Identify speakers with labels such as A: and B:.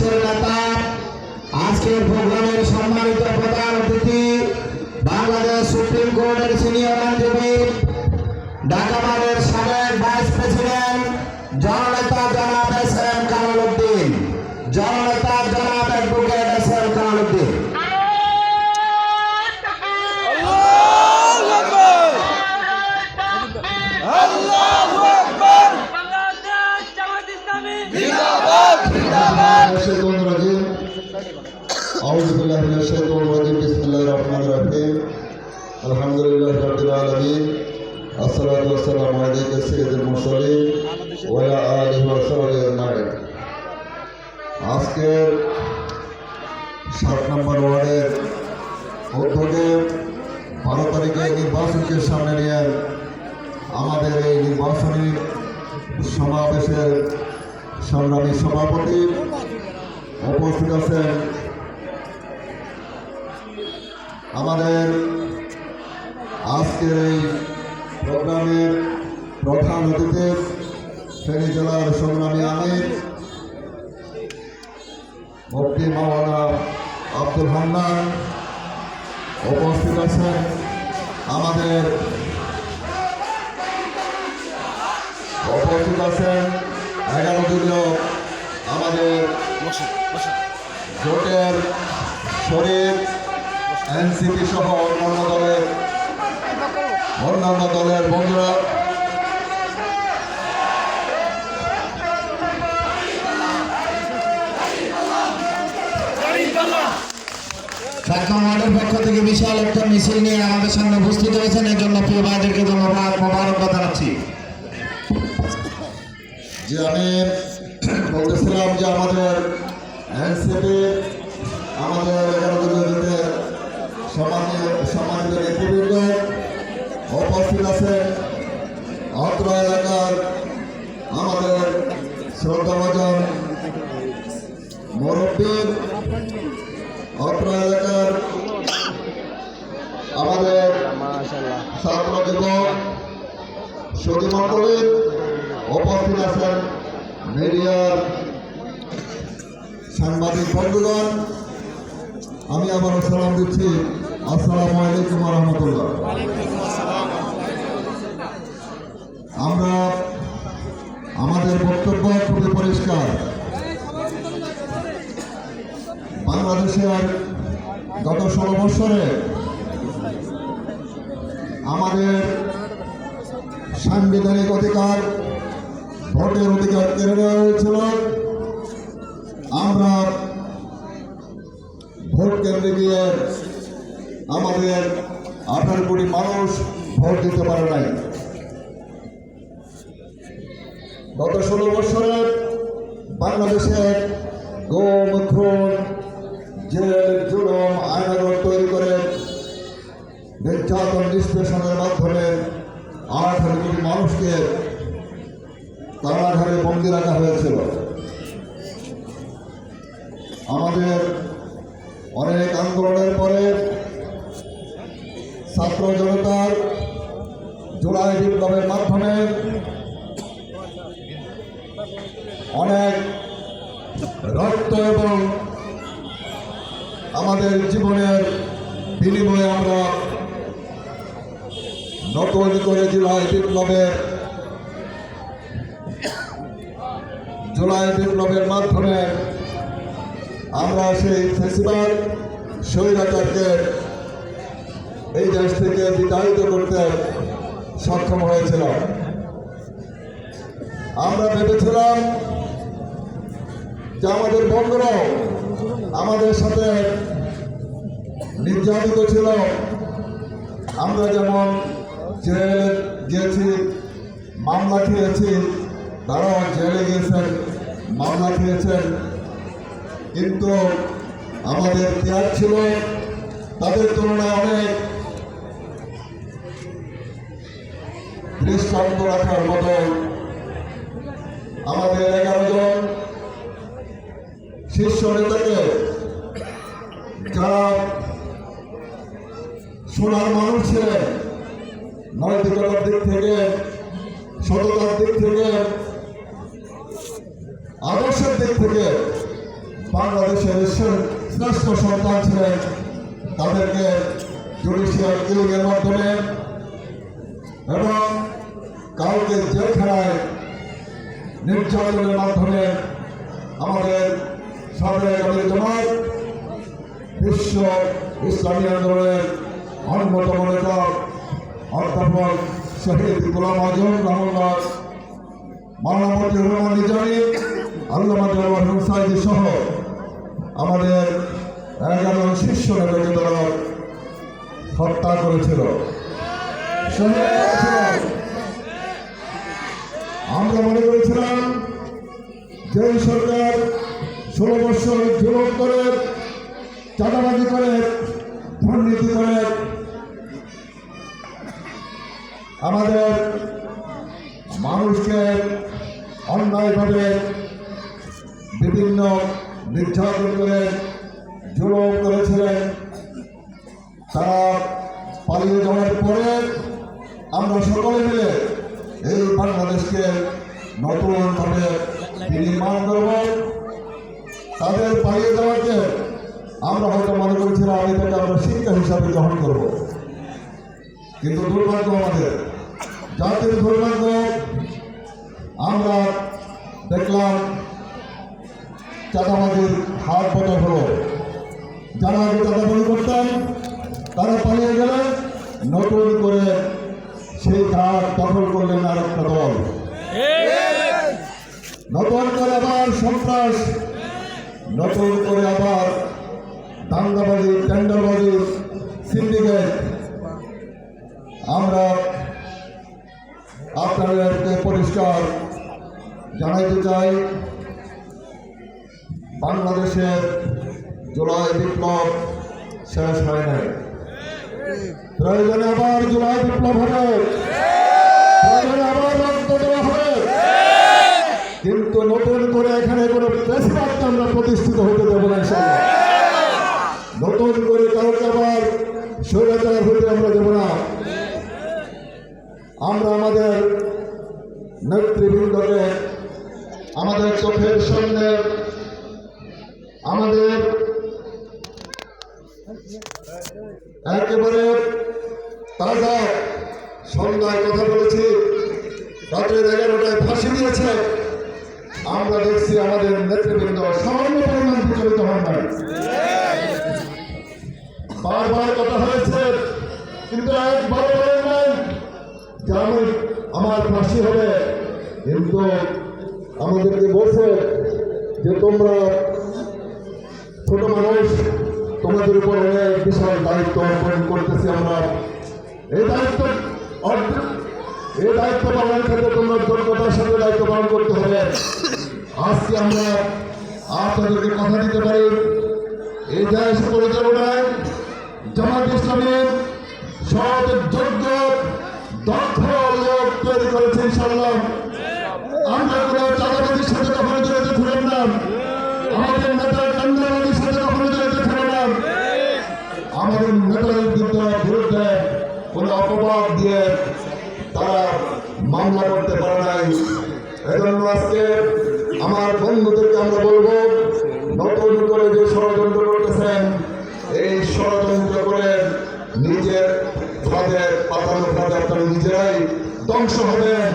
A: দেশের নেতা আজকের সম্মানিত বাংলাদেশ সুপ্রিম কোর্টের সিনিয়র আইনজীবী ঢাকাবাদের সাবেক ভাইস প্রেসিডেন্ট জননেতা
B: আলহামদুলিল্লাহ রাব্বিল আলামিন, আসসালাতু ওয়াসসালামু আলাইকা সাইয়্যিদুল মুরসালিন ওয়া আলা আলিহি ওয়া সাহবিহি আজকের সাত নম্বর ওয়ার্ডের উদ্যোগে বারো তারিখে নির্বাচনকে সামনে নিয়ে আমাদের এই নির্বাচনী সমাবেশের সংগ্রামী সভাপতি উপস্থিত আছেন আমাদের আজকের এই প্রোগ্রামের প্রধান অতিথি ফেনী জেলার সংগ্রামী আমির, মুফতি মাওলানা আব্দুল হান্নান উপস্থিত আছেন আমাদের, উপস্থিত আছেন এগারো দলীয় আমাদের জোটের শরীর, এনসিপি সহ অন্যান্য দলের অন্যান্য দলের বন্ধুরা।
A: পক্ষ থেকে বিশাল একটা মিছিল নিয়ে আমাদের সামনে উপস্থিত হয়েছেন এর জন্য প্রিয় ভাইদেরকে জানাচ্ছি।
B: যে আমি বলতেছিলাম যে আমাদের আমাদের এগারো সম্মানিত নেতৃবৃন্দ উপস্থিত আছে অত্র এলাকার আমাদের শ্রদ্ধাভাজন মুরব্বী অত্র এলাকার আমাদের ছাত্র যুবক সতী মণ্ডলী উপস্থিত আছেন মিডিয়ার সাংবাদিক বন্ধুগণ। আমি আবারও সালাম দিচ্ছি। আসসালামু আলাইকুম রহমতুল্লাহ। আমরা আমাদের বক্তব্য খুবই পরিষ্কার। বাংলাদেশের গত ষোলো বছরে আমাদের সাংবিধানিক অধিকার, ভোটের অধিকার কেড়ে নেওয়া হয়েছিল। আমরা ভোট কেন্দ্রে গিয়ে আমাদের আঠারো কোটি মানুষ ভোট দিতে পারে নাই। গত ষোলো বছরে বাংলাদেশের গোম খুন জেল জুলম আইনাগর তৈরি করে নির্যাতন নিষ্পেষণের মাধ্যমে আঠারো কোটি মানুষকে কারাগারে বন্দি রাখা হয়েছিল। আমাদের অনেক আন্দোলনের পরে ছাত্র জনতার জুলাই বিপ্লবের মাধ্যমে অনেক রক্ত এবং আমাদের জীবনের বিনিময়ে আমরা নতুন করে জুলাই বিপ্লবের জুলাই বিপ্লবের মাধ্যমে আমরা সেই ফেস্টিভ্যাল স্বৈরাচারকে এই দেশ থেকে বিতাড়িত করতে সক্ষম হয়েছিলাম। আমরা ভেবেছিলাম আমাদের বন্ধুরাও আমাদের সাথে নির্যাতিত ছিল। আমরা যেমন জেলে গিয়েছি, মামলা খেয়েছি তারাও জেলে গিয়েছেন, মামলা খেয়েছেন কিন্তু আমাদের ত্যাগ ছিল, তাদের তুলনায় অনেক দৃষ্টান্ত রাখার মতো। আমাদের এগারো জন শীর্ষ নেতাকে যারা সোনার মানুষ ছিলেন নৈতিকতার দিক থেকে, সততার দিক থেকে, আদর্শের দিক থেকে বাংলাদেশের শ্রে- শ্রেষ্ঠ সন্তান ছিলেন তাদেরকে জুডিশিয়াল কিলিংয়ের মাধ্যমে এবং কাউকে জেলখানায় নির্যাতনের মাধ্যমে আমাদের আমির জামাত বিশ্ব ইসলামী আন্দোলনের অন্যতম নেতা, অধ্যাপক শহীদ গোলাম আজম রহমান মানবতী রহমান নিজামী, আল্লামা জামান হুসাইদি সহ আমাদের এগারো শীর্ষ নেতাকে তারা হত্যা করেছিল। আমরা মনে করেছিলাম যে সরকার ষোলো বছর জুলুম করে চাঁদাবাজি করে, দুর্নীতি করে। আমাদের মানুষকে অন্যায়ভাবে বিভিন্ন নির্যাতন করে, জুলুম করেছিলেন তারা পালিয়ে যাওয়ার পরে আমরা সকলে মিলে এই বাংলাদেশকে নতুনভাবে বিনির্মাণ করব। তাদের পালিয়ে যাওয়াকে আমরা হয়তো মনে করেছিলাম এটাকে আমরা শিক্ষা হিসাবে গ্রহণ করব। কিন্তু দুর্ভাগ্য আমাদের জাতির দুর্ভাগ্য আমরা দেখলাম চাঁদাবাজির হাত বদল হলো। যারা আগে চাঁদাবাজি করতেন তারা পালিয়ে গেলে নতুন করে সেই ঘাট দখল করলেন আর একটা দল নতুন করে আবার সন্ত্রাস নতুন করে আবার দাঙ্গাবাজি টেন্ডারবাজি সিন্ডিকেট আমরা আপনাদেরকে পরিষ্কার জানাইতে চাই, বাংলাদেশের জুলাই বিপ্লব শেষ হয় নাই। প্রয়োজনে আবার জুলাই বিপ্লব হবে। আবার রক্ত দেওয়া হবে। কিন্তু নতুন করে এখানে কোনো প্রেসিডেন্ট আমরা প্রতিষ্ঠিত হতে দেবো না নতুন করে কাউকে আবার স্বৈরাচার হতে আমরা দেবো না। আমরা আমাদের নেতৃবৃন্দকে আমাদের চোখের সামনে, আমাদের একেবারে তাজা সন্ধ্যায় কথা বলেছি। রাত্রের এগারোটায় ফাঁসি দিয়েছে। আমরা দেখছি আমাদের নেতৃবৃন্দ সামান্য পরিমাণ বিচলিত হন নাই। বারবার কথা হয়েছে, কিন্তু একবার বলেন নাই, যে আমি আমার ফাঁসি হবে কিন্তু আমাদেরকে বলছে যে তোমরা ছোট মানুষ, তোমাদের উপর অনেক বিশাল দায়িত্ব অর্পণ করতেছি আমরা। এই দায়িত্ব অর্জন এই দায়িত্ব পালনের ক্ষেত্রে তোমরা যোগ্যতার সাথে দায়িত্ব পালন করতে হবে। আজকে আমরা আপনাদেরকে কথা দিতে পারি। এই দেশ পরিচালনায় জামাত ইসলামের সৎ যোগ্য দক্ষ লোক তৈরি করেছে ইনশাল্লাহ আমরা কোনো চাঁদাবাজির সাথে কখনো জড়িত ছিলাম না আমাদের নেতা কান্দাবাজির সাথে কখনো জড়িত ছিল না আমাদের নেতার বিরুদ্ধে বিরুদ্ধে কোনো অপবাদ দিয়ে তারা মামলা করতে পারে নাই। এজন্য আজকে আমার বন্ধুদেরকে আমরা বলব, নতুন করে যে ষড়যন্ত্র করতেছেন, এই ষড়যন্ত্র করে নিজের ফাঁদে, পাতানো ফাঁদে আপনারা নিজেরাই ধ্বংস হবেন।